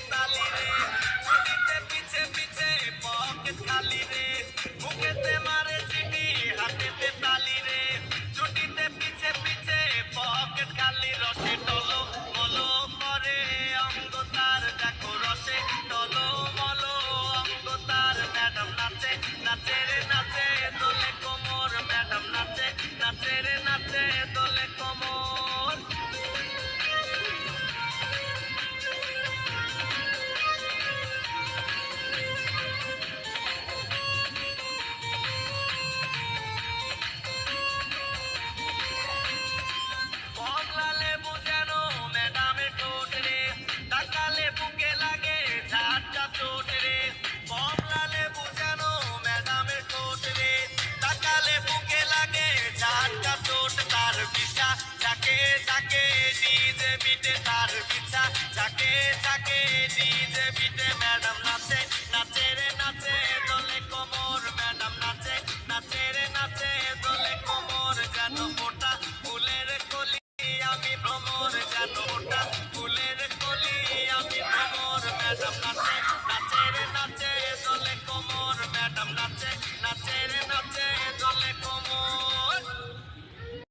ताली रे। যাকে ডিজে বিটে তার পিছা যাকে যাকে ডিজে বিটে ম্যাডাম নাচে নাচে রে, নাচে দোলে কোমর, ম্যাডাম নাচে নাচে রে, নাচে দোলে কোমর, যেন মোটা ফুলের কলি, আমি ভ্রমর, যেন মোটা ফুলের কলি, আমি ভ্রমর, ম্যাডাম নাচে।